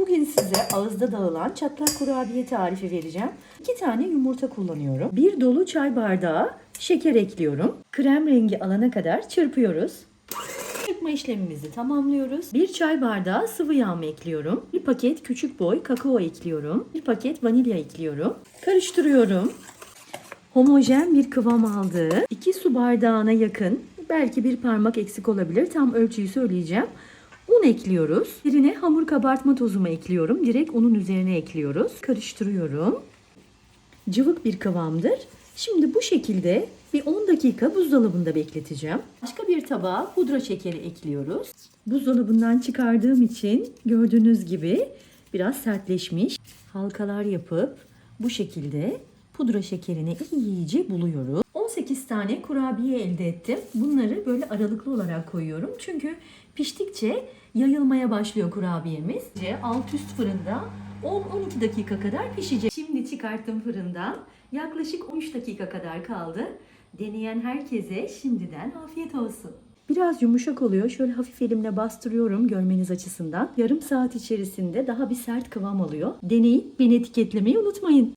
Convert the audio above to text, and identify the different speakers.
Speaker 1: Bugün size ağızda dağılan çatlak kurabiye tarifi vereceğim. İki tane yumurta kullanıyorum. Bir dolu çay bardağı şeker ekliyorum. Krem rengi alana kadar çırpıyoruz. Çırpma işlemimizi tamamlıyoruz. Bir çay bardağı sıvı yağ ekliyorum. Bir paket küçük boy kakao ekliyorum. Bir paket vanilya ekliyorum. Karıştırıyorum. Homojen bir kıvam aldı. 2 su bardağına yakın, belki bir parmak eksik olabilir. Tam ölçüyü söyleyeceğim. Un ekliyoruz. Birine hamur kabartma tozumu ekliyorum. Direkt unun üzerine ekliyoruz. Karıştırıyorum. Cıvık bir kıvamdır. Şimdi bu şekilde bir 10 dakika buzdolabında bekleteceğim. Başka bir tabağa pudra şekeri ekliyoruz. Buzdolabından çıkardığım için gördüğünüz gibi biraz sertleşmiş. Halkalar yapıp bu şekilde pudra şekerini iyice buluyoruz. 18 tane kurabiye elde ettim. Bunları böyle aralıklı olarak koyuyorum. Çünkü piştikçe yayılmaya başlıyor kurabiyemiz. Alt üst fırında 10-12 dakika kadar pişecek. Şimdi çıkarttım fırından. Yaklaşık 13 dakika kadar kaldı. Deneyen herkese şimdiden afiyet olsun. Biraz yumuşak oluyor. Şöyle hafif elimle bastırıyorum görmeniz açısından. Yarım saat içerisinde daha bir sert kıvam alıyor. Deneyip beni etiketlemeyi unutmayın.